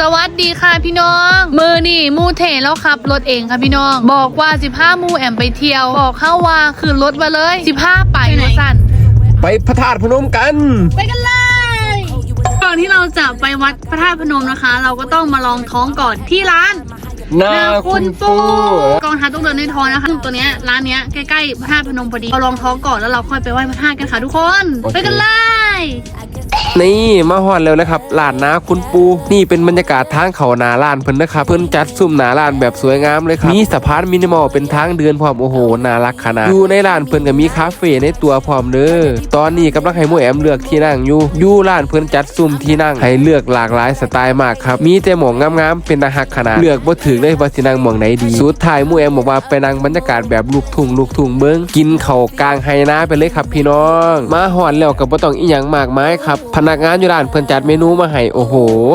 สวัสดีค่ะพี่น้อง มือนี่หมูเทแล้วครับรถเองค่ะพี่น้อง บอกว่า 15หมูแอมไปเที่ยว บอกเข้าว่าคือรถมาเลย 15 ไปมาสั่น ไปพระธาตุพนมกัน ไปกันเลย ก่อนที่เราจะไปวัดพระธาตุพนมนะคะ เราก็ต้องมาลองท้องก่อนที่ร้านนาคุณปูกองทัพต้องเดินในท้องนะคะตัวเนี้ยร้านเนี้ยใกล้ๆพระธาตุพนมพอดีเราลองท้องก่อนแล้วเราค่อยไปไหว้พระธาตุกันค่ะทุกคน ไปกันเลย นี่มาฮอดแล้วนะครับลานนาคุณปู นี่เป็นบรรยากาศทางเขานาลานเพิ่นนะครับเพิ่นจัดซุ่มหนาลานแบบสวยงามเลยครับมีสะพานมินิมอลเป็นทางเดินพร้อมโอ้โหน่ารักขนาดอยู่ในลานเพิ่นก็มีคาเฟ่ในตัวพร้อมเด้อตอนนี้กำลังให้หมูแอมเลือกที่นั่งอยู่อยู่ลานเพิ่นจัดซุ่มที่นั่งให้เลือกหลากหลายสไตล์มากครับมีแต่หมองงามๆเป็นตาหักขนาดเลือกบ่ถึงเลยว่าสินั่งหมองไหนดีสุดท้ายหมูแอมบอกว่าไปนั่งบรรยากาศแบบลูกทุ่งลูกทุ่งเบิ่งกินเข้ากลางไฮนาไปเลยครับพี่น้อง มาฮอดแล้วก็บ่ต้องอีหยังมากมายครับนักงานอยู่ร้านเพิ่นจัดเมนูมาให้โอ้โห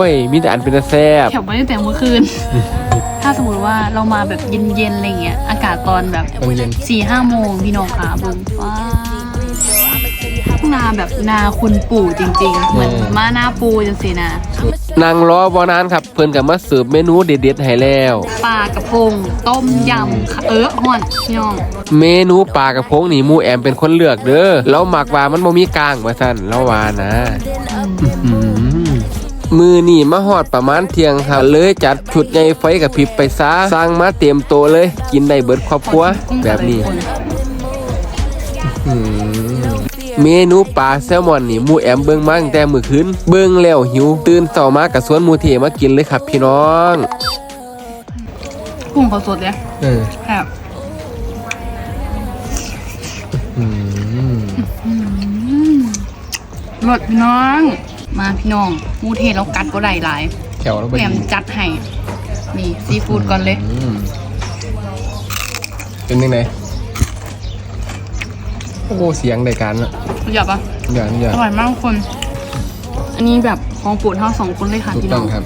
ยมีแต่อันเป็นตาแซ่บแถวไปตั้งแต่เมื่อคืน ถ้าสมมติว่าเรามาแบบเย็นๆอะไรเงี้ย อากาศตอนแบบตอนเย็นสี่ห้าโมงพี่น้องขาเบึงว้า วนาแบบนาคุณปู่จริง ๆ เหมือนมาหน้าปูจังสินะนั่งรอบ่นานครับ เพิ่นก็มาเสิร์ฟเมนูเด็ดๆให้แล้ว ปลากระพง ต้มยำค่ะเออห่อนพี่น้องเมนูปลากระพงนี่หมูแอมเป็นคนเลือกเด้อแล้วหมักว่ามันบ่มีกลางว่าซั่นแล้วว่านะอื้อหือ มือนี่มาฮอดประมาณเที่ยงครับเลยจัดชุดใหญ่ไฟกับพริบไปซะสร้างมาเต็มโตะเลย กินได้เบิดครอบครัวแบบนี้ อืม เมนูปลาแซลมอนนี่มูแอมเบิ่งมาตั้งแต่มือคืนเบิ่งแล้วหิว ตื่นเช้ามากับสวนมูเทมากินเลยครับพี่น้องกุ้งเขาสดเลยเออแบบรสพี่น้อง มาพี่น้องมูเทศแล้วกัดก็ได้หลายแถวแล้วแหมจัดให้นี่ซีฟู้ดก่อนเลย เป็นยังไง โอ้โหเสียงในการละรู้จักปะอย่างอย่างอร่อยมากทุกคน อันนี้แบบของโปรดเท่าสองคนเลยค่ะถูกพี่ต้น้อองงครับ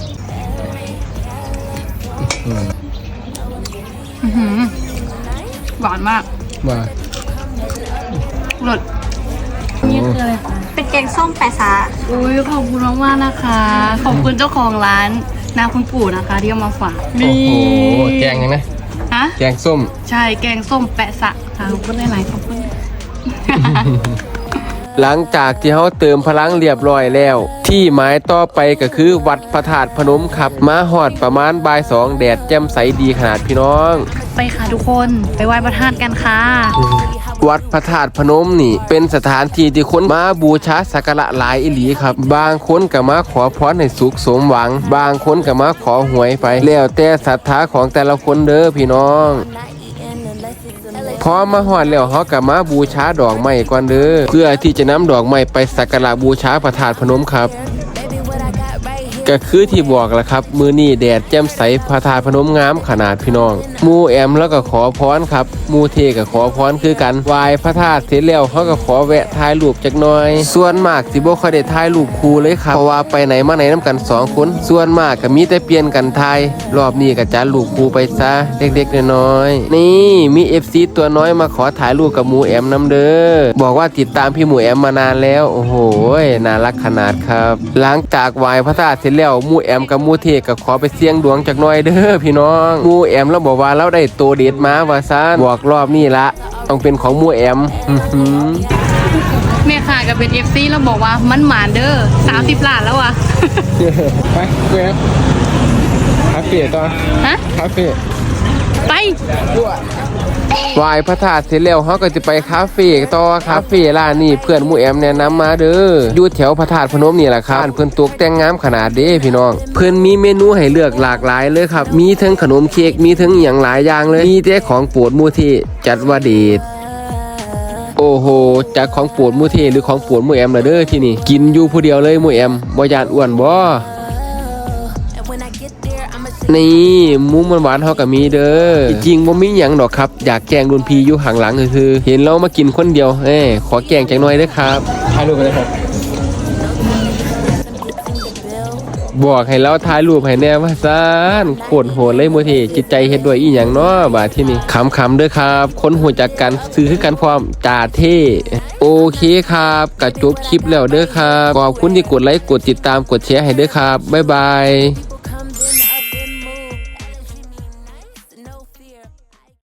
อืมอื้อหือหวานมากว่ารสนี่คืออะไรคะเป็นแกงส้มแปะซะอุ้ยขอบคุณมากๆนะคะ ขอบคุณเจ้าของร้านนาคุณปู่นะคะที่เอามาฝากโอ้โห แกงยังไงฮะ แกงส้ม ใช่แกงส้มแปะสะค่ะขอบคุณหลายๆขอบคุณ หลังจากที่เขาเติมพลังเรียบร้อยแล้ว ที่หมายต่อไปก็คือวัดพระธาตุพนมครับมาหอดประมาณบ่ายสองแดดแจ่มใสดีขนาดพี่น้อง ไปค่ะทุกคนไปไหว้พระธาตุกันค่ะ วัดพระธาตุพนมนี่ เป็นสถานที่ที่คนมาบูชาสักการะหลายอิหลีครับ บางคนก็มาขอพรให้สุขสมหวัง บางคนก็มาขอหวยไป แล้วแต่ศรัทธาของแต่ละคนเด้อพี่น้อง พอมาหอดแล้วเฮาก็มาบูชาดอกไม้ก่อนเด้อเพื่อที่จะนำดอกไม้ไปสักการะบูชาพระธาตุพนมครับก็คือที่บอกแล้วครับ มือนี่แดดแจ่มใสพระธาตุพนมงามขนาดพี่น้องมูแอมแล้วก็ขอพรครับมูเทก็ขอพรคือกันวายพระธาตุเสร็จแล้วเขาก็ขอแวะถ่ายรูปจักหน่อย ส่วนมากสิบ่ค่อยได้ถ่ายรูปคู่เลยครับเพราะว่าไปไหนมาไหนน้ำกันสองคน ส่วนมากก็มีแต่เปลี่ยนกันถ่ายรอบนี้ก็จัดรูปคู่ไปซะเด็กๆน้อยๆนี่มี FC ตัวน้อยมาขอถ่ายรูปกับมูแอมน้ำเด้อบอกว่าติดตามพี่หมูแอมมานานแล้วโอ้โหน่ารักขนาดครับ หลังจากไหวพระธาตุเสร็จแล้วมูแอมกับมูเทก็ขอไปเสี่ยงดวงจักหน่อยเด้อพี่น้องมูแอมแล้วบอกว่าเราได้ตัวเด็ดมาว่าซ่านบอกรอบนี้ละต้องเป็นของหมูแอมอื้อหือแม่ค่ะก็เป็นเอฟซีแล้วบอกว่ามันหมานเด้อสามสิบล้านแล้วอะ ไปเว็บคาเฟ่ต่อฮะคาเฟ่ ไปไหวพระธาตุเสร็จแล้วเขาก็จะไปคาเฟ่ต่อคาเฟ่ร้านนี้เพื่อนหมูแอมแนะนำมาเด้ออยู่แถวพระธาตุพนมนี่แหละครับเพื่อนตกแต่งงามขนาดเด้พี่น้อง เพื่อนมีเมนูให้เลือกหลากหลายเลยครับ มีทั้งขนมเค้กมีทั้งอย่างหลายอย่างเลย มีแต่ของโปรดมูที่จัดว่าเด็ดโอ้โหจากของโปรดมูเทหรือของโปรดมูแอมละเด้อที่นี่ กินอยู่ผู้เดียวเลยมูแอมบ่ยานอ้วนบ่ นี่หมูมันหวานเฮาก็มีเด้อจริงๆบ่มีหยังดอกครับ อยากแกล้งรุ่นพี่อยู่ข้างหลังคือๆเห็นเรามากินคนเดียวเอ้ขอแกล้งจังหน่อยเด้อครับถ่ายรูปไปเลยครับบอกให้เราถ่ายรูปให้แน่ว่าซานโคตรโหดเลยหมูเทจิตใจเฮ็ดด้วยอีหยังเนาะบาดที่นี่คำๆเด้อครับ คนหัวจักกันซื้อคือกันพร้อมจ่าเท่โอเคครับกะจบคลิปแล้วเด้อครับขอบคุณที่กดไลค์กดติดตามกดแชร์ให้เด้อครับบ๊ายบาย